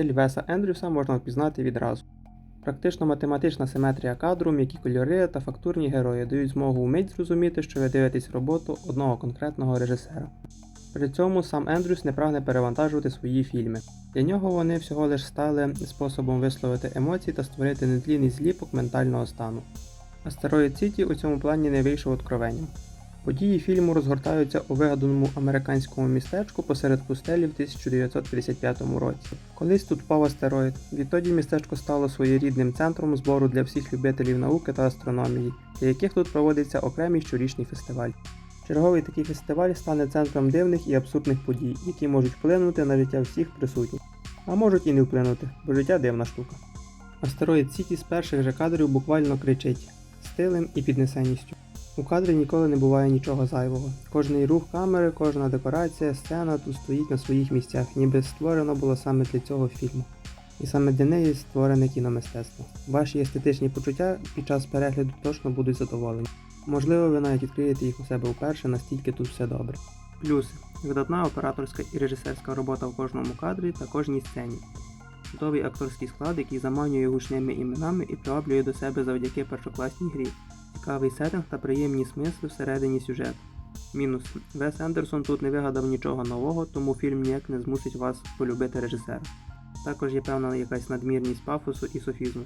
Стиль Веса Ендрюса можна впізнати відразу. Практично математична симетрія кадру, м'які кольори та фактурні герої дають змогу вмить зрозуміти, що ви дивитесь роботу одного конкретного режисера. При цьому сам Ендрюс не прагне перевантажувати свої фільми. Для нього вони всього лиш стали способом висловити емоції та створити нетлінний зліпок ментального стану. Астероїд Сіті у цьому плані не вийшов откровенням. Події фільму розгортаються у вигаданому американському містечку посеред пустелі в 1955 році. Колись тут впав астероїд. Відтоді містечко стало своєрідним центром збору для всіх любителів науки та астрономії, для яких тут проводиться окремий щорічний фестиваль. Черговий такий фестиваль стане центром дивних і абсурдних подій, які можуть вплинути на життя всіх присутніх, а можуть і не вплинути, бо життя дивна штука. Астероїд Сіті з перших же кадрів буквально кричить стилем і піднесеністю. У кадрі ніколи не буває нічого зайвого. Кожний рух камери, кожна декорація, сцена тут стоїть на своїх місцях, ніби створено було саме для цього фільму. І саме для неї створене кіномистецтво. Ваші естетичні почуття під час перегляду точно будуть задоволені. Можливо, ви навіть відкриєте їх у себе вперше, настільки тут все добре. Плюси: видатна операторська і режисерська робота в кожному кадрі та кожній сцені. Чудовий акторський склад, який заманює гучними іменами і приваблює до себе завдяки першокласній грі, цікавий сеттинг та приємні смисли всередині сюжету. Мінус. Вес Ендерсон тут не вигадав нічого нового, тому фільм ніяк не змусить вас полюбити режисера. Також є певна якась надмірність пафосу і софізму.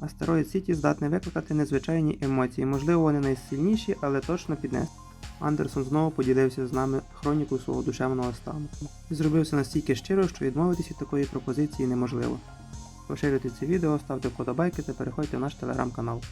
Астероїд Сіті здатний викликати незвичайні емоції, можливо, вони найсильніші, але точно піднести. Андерсон знову поділився з нами хронікою свого душевного стану і зробив це настільки щиро, що відмовитись від такої пропозиції неможливо. Поширюйте це відео, ставте вподобайки та переходьте в наш телеграм-канал.